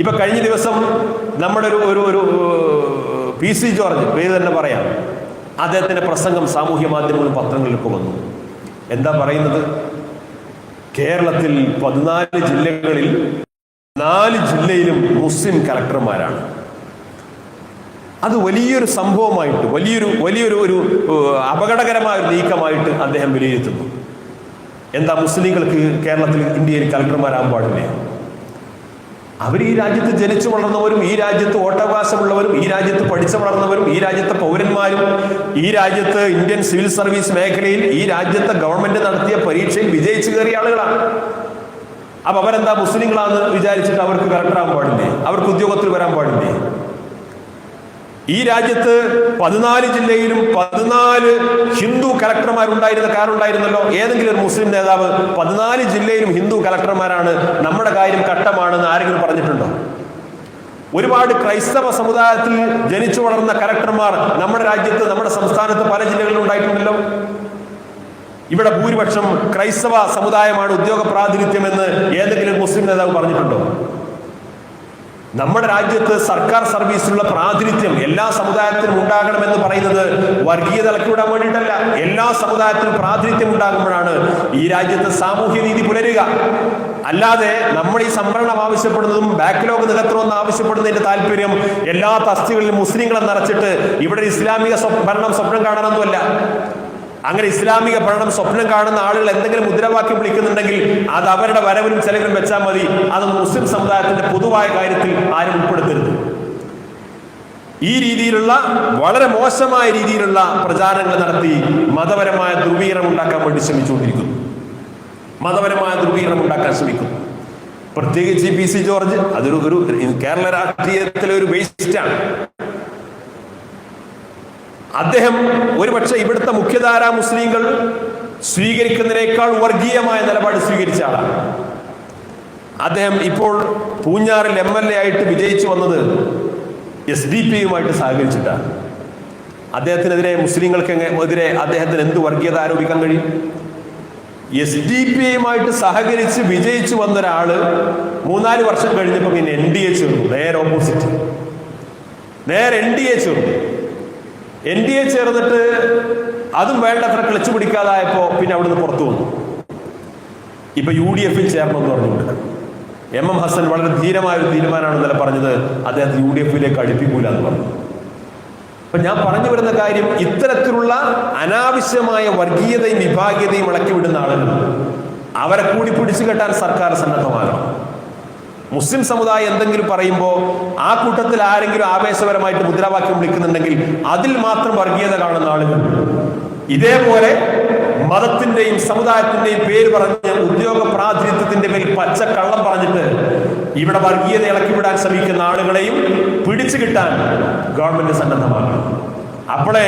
ഇപ്പൊ കഴിഞ്ഞ ദിവസം നമ്മുടെ ഒരു ഒരു ഒരു പി സി ജോർജ് പേര് തന്നെ പറയാം. അദ്ദേഹത്തിന്റെ പ്രസംഗം സാമൂഹ്യ മാധ്യമങ്ങളും പത്രങ്ങളിൽ ഇപ്പോൾ വന്നു. എന്താ പറയുന്നത്? കേരളത്തിൽ പതിനാല് ജില്ലകളിൽ നാല് ജില്ലയിലും മുസ്ലിം കലക്ടർമാരാണ്. അത് വലിയൊരു സംഭവമായിട്ട് വലിയൊരു വലിയൊരു ഒരു അപകടകരമായ ഒരു നീക്കമായിട്ട് അദ്ദേഹം വിലയിരുത്തുന്നു. എന്താ മുസ്ലിങ്ങൾക്ക് കേരളത്തിൽ ഇന്ത്യയിൽ കലക്ടർമാരാകാൻ പാടില്ലേ? അവർ ഈ രാജ്യത്ത് ജനിച്ചു വളർന്നവരും ഈ രാജ്യത്ത് വോട്ടവകാശമുള്ളവരും ഈ രാജ്യത്ത് പഠിച്ചു വളർന്നവരും ഈ രാജ്യത്തെ പൗരന്മാരും ഈ രാജ്യത്ത് ഇന്ത്യൻ സിവിൽ സർവീസ് മേഖലയിൽ ഈ രാജ്യത്തെ ഗവൺമെന്റ് നടത്തിയ പരീക്ഷയിൽ വിജയിച്ചു കയറിയ ആളുകളാണ്. അപ്പൊ അവരെന്താ മുസ്ലിങ്ങളാന്ന് വിചാരിച്ചിട്ട് അവർക്ക് കലക്ടറാകാൻ പാടില്ലേ? അവർക്ക് ഉദ്യോഗത്തിൽ വരാൻ പാടില്ലേ? ഈ രാജ്യത്ത് പതിനാല് ജില്ലയിലും പതിനാല് ഹിന്ദു കലക്ടർമാരുണ്ടായിരുന്ന കാറുണ്ടായിരുന്നല്ലോ ഏതെങ്കിലും ഒരു മുസ്ലിം നേതാവ് പതിനാല് ജില്ലയിലും ഹിന്ദു കലക്ടർമാരാണ് കട്ടമാണെന്ന് ആരെങ്കിലും പറഞ്ഞിട്ടുണ്ടോ? ഒരുപാട് ക്രൈസ്തവ സമുദായത്തിൽ ജനിച്ചു വളർന്ന കലക്ടർമാർ നമ്മുടെ രാജ്യത്ത് നമ്മുടെ സംസ്ഥാനത്ത് പല ജില്ലകളിലും ഉണ്ടായിട്ടുണ്ടല്ലോ. ഇവിടെ ഭൂരിപക്ഷം ക്രൈസ്തവ സമുദായമാണ് ഉദ്യോഗ പ്രാതിനിധ്യം എന്ന് ഏതെങ്കിലും മുസ്ലിം നേതാവ് പറഞ്ഞിട്ടുണ്ടോ? നമ്മുടെ രാജ്യത്ത് സർക്കാർ സർവീസിലുള്ള പ്രാതിനിധ്യം എല്ലാ സമുദായത്തിനും ഉണ്ടാകണമെന്ന് പറയുന്നത് വർഗീയത ഇളക്കിവിടാൻ വേണ്ടിയിട്ടല്ല. എല്ലാ സമുദായത്തിനും പ്രാതിനിധ്യം ഉണ്ടാകുമ്പോഴാണ് ഈ രാജ്യത്ത് സാമൂഹ്യ നീതി പുലരുക. അല്ലാതെ നമ്മൾ ഈ സംവരണം ആവശ്യപ്പെടുന്നതും ബാക്ക്ലോഗ് നികത്തണമെന്ന് ആവശ്യപ്പെടുന്നതിന്റെ താല്പര്യം എല്ലാ തസ്തികളിലും മുസ്ലിങ്ങളെ നിറച്ചിട്ട് ഇവിടെ ഇസ്ലാമിക ഭരണം സ്വപ്നം കാണാനൊന്നുമല്ല. അങ്ങനെ ഇസ്ലാമിക പഠനം സ്വപ്നം കാണുന്ന ആളുകൾ എന്തെങ്കിലും മുദ്രാവാക്യം വിളിക്കുന്നുണ്ടെങ്കിൽ അത് അവരുടെ വരവിലും ചെലവിലും വെച്ചാൽ മതി. അത് മുസ്ലിം സമുദായത്തിന്റെ പൊതുവായ കാര്യത്തിൽ ആരും ഉൾപ്പെടുത്തരുത്. ഈ രീതിയിലുള്ള വളരെ മോശമായ രീതിയിലുള്ള പ്രചാരണങ്ങൾ നടത്തി മതപരമായ ധ്രുവീകരണം ഉണ്ടാക്കാൻ വേണ്ടി ശ്രമിച്ചുകൊണ്ടിരിക്കുന്നു. മതപരമായ ധ്രുവീകരണം ഉണ്ടാക്കാൻ ശ്രമിക്കുന്നു. പ്രത്യേകിച്ച് പി സി ജോർജ് അതൊരു ഒരു കേരള രാഷ്ട്രീയത്തിലെ ഒരു വേസ്റ്റാണ് അദ്ദേഹം ഒരുപക്ഷെ ഇവിടുത്തെ മുഖ്യധാരാ മുസ്ലിങ്ങൾ സ്വീകരിക്കുന്നതിനേക്കാൾ വർഗീയമായ നിലപാട് സ്വീകരിച്ച ആളാണ്. അദ്ദേഹം ഇപ്പോൾ പൂഞ്ഞാറിൽ എം എൽ എ ആയിട്ട് വിജയിച്ചു വന്നത് എസ് ഡി പിയുമായിട്ട് സഹകരിച്ചിട്ടാണ്. അദ്ദേഹത്തിനെതിരെ മുസ്ലിങ്ങൾക്ക് എതിരെ അദ്ദേഹത്തിന് എന്ത് വർഗീയത ആരോപിക്കാൻ കഴിയും? എസ് ഡി പി യുമായിട്ട് സഹകരിച്ച് വിജയിച്ചു വന്ന ഒരാൾ മൂന്നാൽ വർഷം കഴിഞ്ഞപ്പോൾ പിന്നെ എൻ ഡി എ ചേർന്നു. നേരെ ഓപ്പോസിറ്റ് നേരെ എൻ ഡി എ ചേർന്നു. എൻ ഡി എ ചേർന്നിട്ട് അതും വേണ്ടത്ര ക്ലച്ച് പിടിക്കാതായപ്പോ പിന്നെ അവിടുന്ന് പുറത്തു വന്നു. ഇപ്പൊ യു ഡി എഫിൽ ചേർന്നെന്ന് പറഞ്ഞുകൊണ്ട്. എം എം ഹസൻ വളരെ ധീരമായ ഒരു തീരുമാനമാണ് ഇന്നലെ പറഞ്ഞത്. അദ്ദേഹത്തെ യു ഡി എഫിലേക്ക് അടുപ്പിക്കൂല എന്ന് പറഞ്ഞു. അപ്പൊ ഞാൻ പറഞ്ഞു വരുന്ന കാര്യം ഇത്തരത്തിലുള്ള അനാവശ്യമായ വർഗീയതയും വിഭാഗീയതയും ഇളക്കി വിടുന്ന ആളുകൾ. അവരെ കൂടി പിടിച്ചു കെട്ടാൻ സർക്കാർ സന്നദ്ധമാകണം. മുസ്ലിം സമുദായം എന്തെങ്കിലും പറയുമ്പോൾ ആ കൂട്ടത്തിൽ ആരെങ്കിലും ആവേശപരമായിട്ട് മുദ്രാവാക്യം വിളിക്കുന്നുണ്ടെങ്കിൽ അതിൽ മാത്രം വർഗീയത കാണുന്ന ആളുകൾ. ഇതേപോലെ മതത്തിന്റെയും സമുദായത്തിന്റെയും പേര് പറഞ്ഞ് ഉദ്യോഗ പ്രാതിനിധ്യത്തിന്റെ പേരിൽ പച്ച കള്ളം പറഞ്ഞിട്ട് ഇവിടെ വർഗീയത ഇളക്കിവിടാൻ ശ്രമിക്കുന്ന ആളുകളെയും പിടിച്ചു കിട്ടാൻ ഗവൺമെന്റ് സന്നദ്ധമാകണം. അപ്പോഴേ